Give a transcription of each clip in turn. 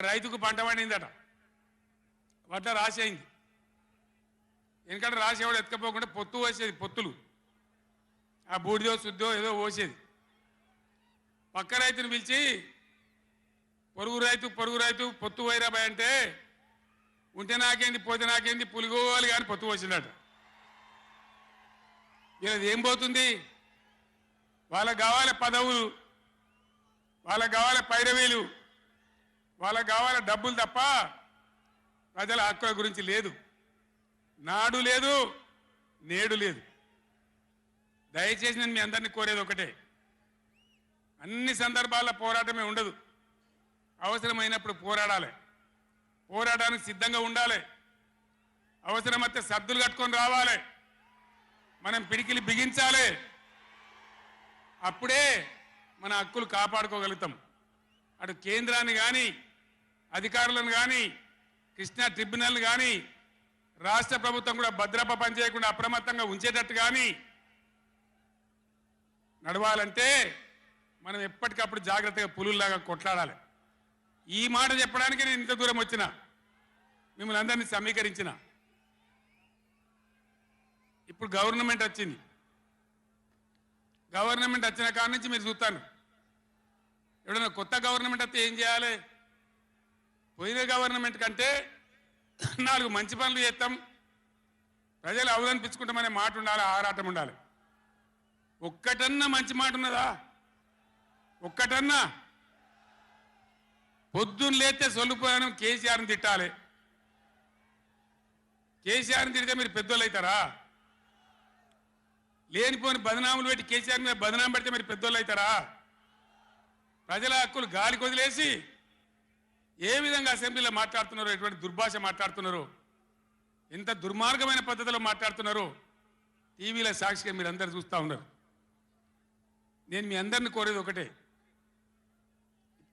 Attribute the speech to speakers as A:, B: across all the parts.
A: రైతుకు పంట పండిందట. వడ్ల రాసేయింది ఎందుకంటే రాసేవాడు ఎత్తుకపోకుండా పొత్తు వేసేది పొత్తులు. ఆ బూడిదో శుద్ధో ఏదో పోసేది. పక్క రైతుని పిలిచి పొరుగు రైతు పొరుగు రైతు పొత్తు వైరాబాయ్ అంటే ఉంటే నాకేంది పోతే నాకేంది పులిగోవాలి కానీ పొత్తు వచ్చిందట వీళ్ళది ఏం పోతుంది? వాళ్ళకి కావాలి పదవులు. వాళ్ళకి కావాలి పైరవీలు. వాళ్ళకి కావాలి డబ్బులు తప్ప ప్రజల హక్కుల గురించి లేదు. నాడు లేదు నేడు లేదు. దయచేసి నేను మీ అందరినీ కోరేది ఒకటే. అన్ని సందర్భాల్లో పోరాటమే ఉండదు. అవసరమైనప్పుడు పోరాడాలి. పోరాటానికి సిద్ధంగా ఉండాలి. అవసరమైతే సర్దులు కట్టుకొని రావాలి. మనం పిడికిలి బిగించాలి. అప్పుడే మన హక్కులు కాపాడుకోగలుగుతాం. అటు కేంద్రాన్ని కానీ అధికారులను కానీ కృష్ణా ట్రిబ్యునల్ కానీ రాష్ట్ర ప్రభుత్వం కూడా భద్రప పనిచేయకుండా అప్రమత్తంగా ఉంచేటట్టు కానీ నడవాలంటే మనం ఎప్పటికప్పుడు జాగ్రత్తగా పులుల్లాగా కొట్లాడాలి. ఈ మాట చెప్పడానికి నేను ఇంత దూరం వచ్చిన మిమ్మల్ని అందరినీ సమీకరించిన. ఇప్పుడు గవర్నమెంట్ వచ్చింది. గవర్నమెంట్ వచ్చిన కాడ నుంచి మీరు చూస్తాను ఎవడన్నా కొత్త గవర్నమెంట్ వస్తే ఏం చేయాలి? పోయిన గవర్నమెంట్ కంటే నాలుగు మంచి పనులు చేస్తాం. ప్రజలు అవదనిపించుకుంటామనే మాట ఉండాలి ఆరాటం ఉండాలి. ఒక్కటన్నా మంచి మాట ఉన్నదా? ఒక్కటన్నా? పొద్దున్న లేతే సొల్లుపోయాను కేసీఆర్ని తిట్టాలి. కేసీఆర్ని తిడితే మీరు పెద్దోళ్ళు అవుతారా? లేనిపోని బదనాములు పెట్టి కేసీఆర్ మీద బదనాం పెడితే మీరు పెద్దోళ్ళు అవుతారా? ప్రజల హక్కులు గాలికి వదిలేసి ఏ విధంగా అసెంబ్లీలో మాట్లాడుతున్నారో ఎటువంటి దుర్భాష మాట్లాడుతున్నారో ఎంత దుర్మార్గమైన పద్ధతిలో మాట్లాడుతున్నారో టీవీలో సాక్షిగా మీరు అందరు చూస్తూ ఉన్నారు. నేను మీ అందరిని కోరేది ఒకటే.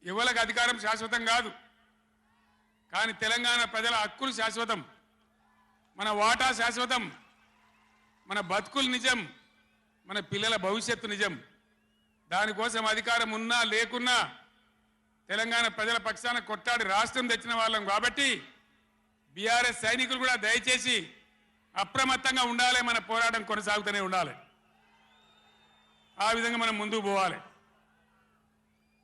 A: ఎవరికి అధికారం శాశ్వతం కాదు. కానీ తెలంగాణ ప్రజల హక్కులు శాశ్వతం. మన వాటా శాశ్వతం. మన బతుకులు నిజం. మన పిల్లల భవిష్యత్తు నిజం. దానికోసం అధికారం ఉన్నా లేకున్నా తెలంగాణ ప్రజల పక్షాన కొట్టాడి రాష్ట్రం తెచ్చిన వాళ్ళం కాబట్టి బీఆర్ఎస్ సైనికులు కూడా దయచేసి అప్రమత్తంగా ఉండాలి మన పోరాటం కొనసాగుతూనే ఉండాలి. ఆ విధంగా మనం ముందుకు పోవాలి.